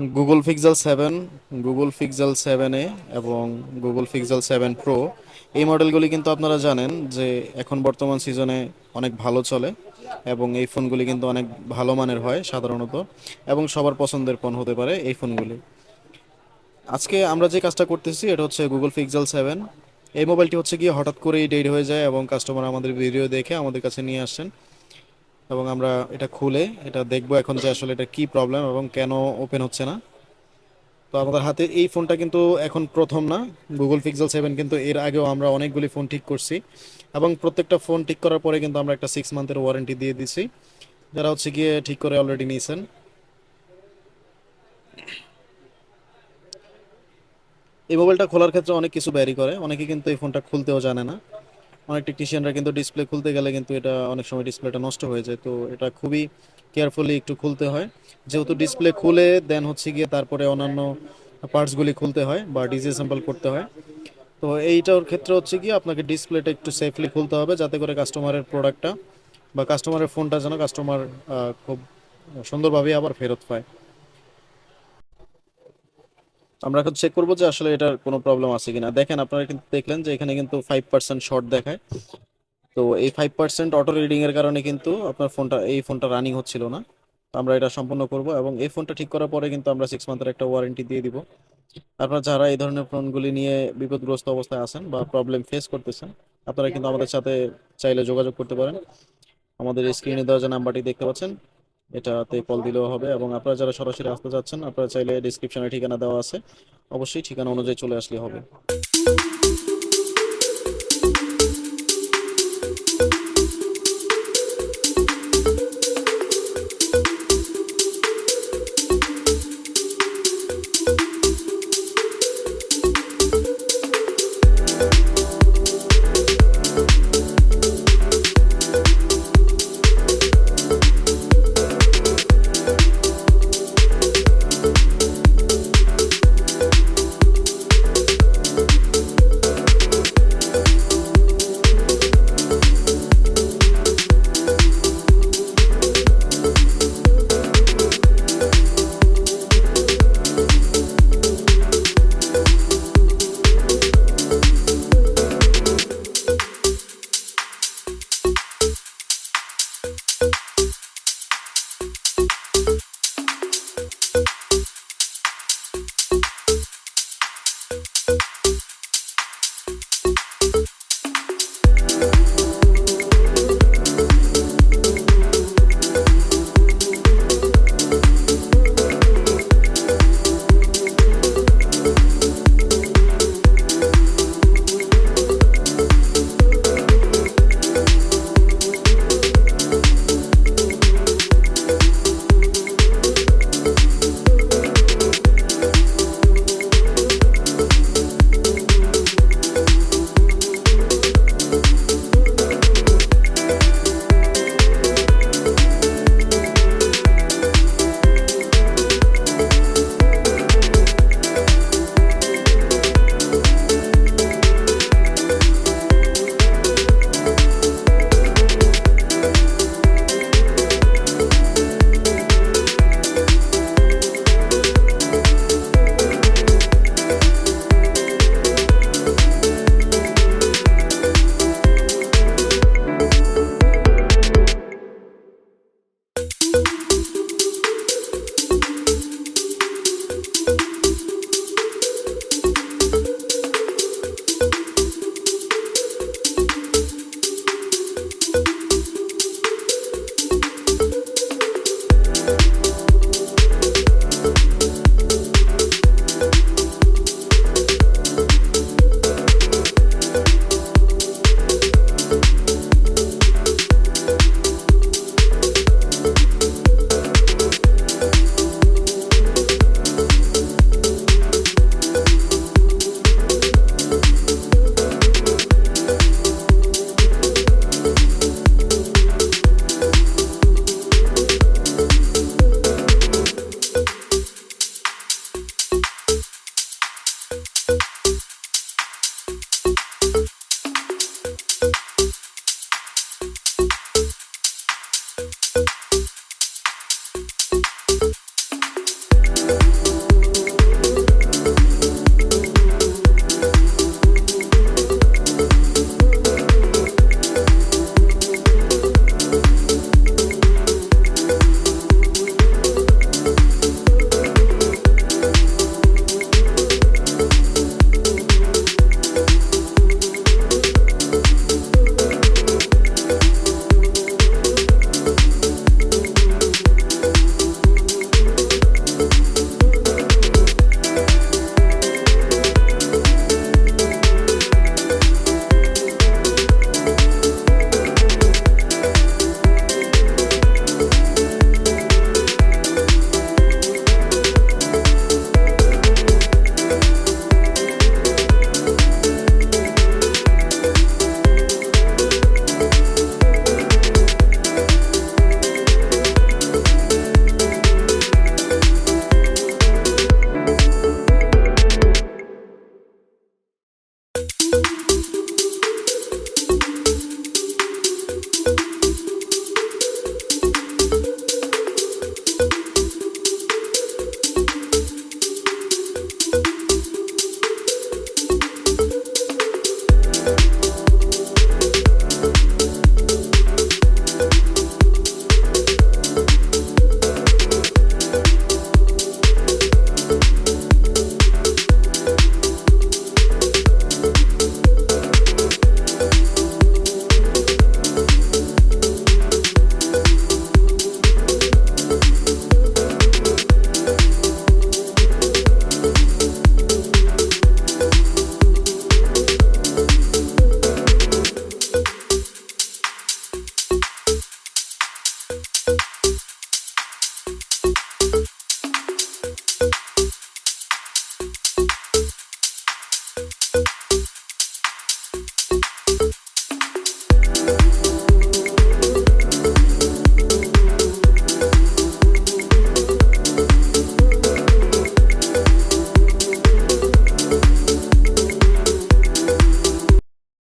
Google Pixel seven Google Pixel seven A এবং Google Pixel seven pro এই মডেলগুলি কিন্তু আপনারা জানেন যে এখন বর্তমান সিজনে অনেক ভালো চলে এবং এই ফোনগুলি কিন্তু অনেক ভালো মানের হয় সাধারণত এবং সবার পছন্দের ফোন হতে পারে এই ফোনগুলি আজকে আমরা যে কাজটা করতেছি এটা হচ্ছে গুগল পিক্সেল সেভেন এই মোবাইলটি হচ্ছে গিয়ে হঠাৎ করেই ডেট হয়ে যায় এবং কাস্টমার আমাদের ভিডিও দেখে আমাদের কাছে নিয়ে আসছেন। এবং আমরা এটা খুলে, এটা দেখব এখন যে আসলে এটা কি প্রবলেম এবং কেন ওপেন হচ্ছে না। তো আমাদের হাতে এই ফোনটা কিন্তু এখন প্রথম না। গুগল পিক্সেল সেভেন কিন্তু এর আগেও আমরা অনেকগুলি ফোন ঠিক করছি এবং প্রত্যেকটা ফোন ঠিক করার পরে কিন্তু আমরা একটা সিক্স মান্থের ওয়ারেন্টি দিয়ে দিছি। যারা হচ্ছে গিয়ে ঠিক করে অলরেডি নিয়েছেন। এই মোবাইলটা খোলার ক্ষেত্রে অনেক কিছু ব্যারি করে। অনেকে কিন্তু এই ফোনটা খুলতেও জানে না। অনেক টেকনিশিয়ানরা কিন্তু ডিসপ্লে খুলতে গেলে কিন্তু এটা অনেক সময় ডিসপ্লেটা নষ্ট হয়ে যায়। তো এটা খুবই কেয়ারফুলি একটু খুলতে হয়। যেহেতু ডিসপ্লে খুলে দেন হচ্ছে গিয়ে তারপরে অন্যান্য পার্টসগুলি খুলতে হয় বা ডিসঅ্যাসেম্বল করতে হয়। তো এইটার ক্ষেত্রে হচ্ছে কি আপনাকে ডিসপ্লেটা একটু সেফলি খুলতে হবে যাতে করে কাস্টমারের প্রোডাক্টটা বা কাস্টমারের ফোনটা যেন কাস্টমার খুব সুন্দরভাবে আবার ফেরত পায়। আমরা এখন চেক করব যে আসলে এটার কোনো প্রবলেম আছে কিনা। দেখেন আপনারা কিন্তু দেখলেন যে এখানে কিন্তু ফাইভ পার্সেন্ট শর্ট দেখায়। তো এই ফাইভ পার্সেন্ট অটো রিডিং এর কারণে কিন্তু আপনার ফোনটা এই ফোনটা রানিং হচ্ছিল না। আমরা এটা সম্পূর্ণ করব এবং এই ফোনটা ঠিক করার পরে কিন্তু আমরা সিক্স মান্থের একটা ওয়ারেন্টি দিয়ে দিব। আপনারা যারা এই ধরনের ফোনগুলি নিয়ে বিপদগ্রস্ত অবস্থায় আছেন বা প্রবলেম ফেস করতেছেন, আপনারা কিন্তু আমাদের সাথে চাইলে যোগাযোগ করতে পারেন। আমাদের স্ক্রিনে দেওয়া যে নাম্বারটি দেখতে পাচ্ছেন এটাতে কল দিলেও হবে এবং আপনারা যারা সরাসরি আসতে যাচ্ছেন, আপনারা চাইলে ডিসক্রিপশনে ঠিকানা দেওয়া আছে। অবশ্যই ঠিকানা অনুযায়ী চলে আসলে হবে।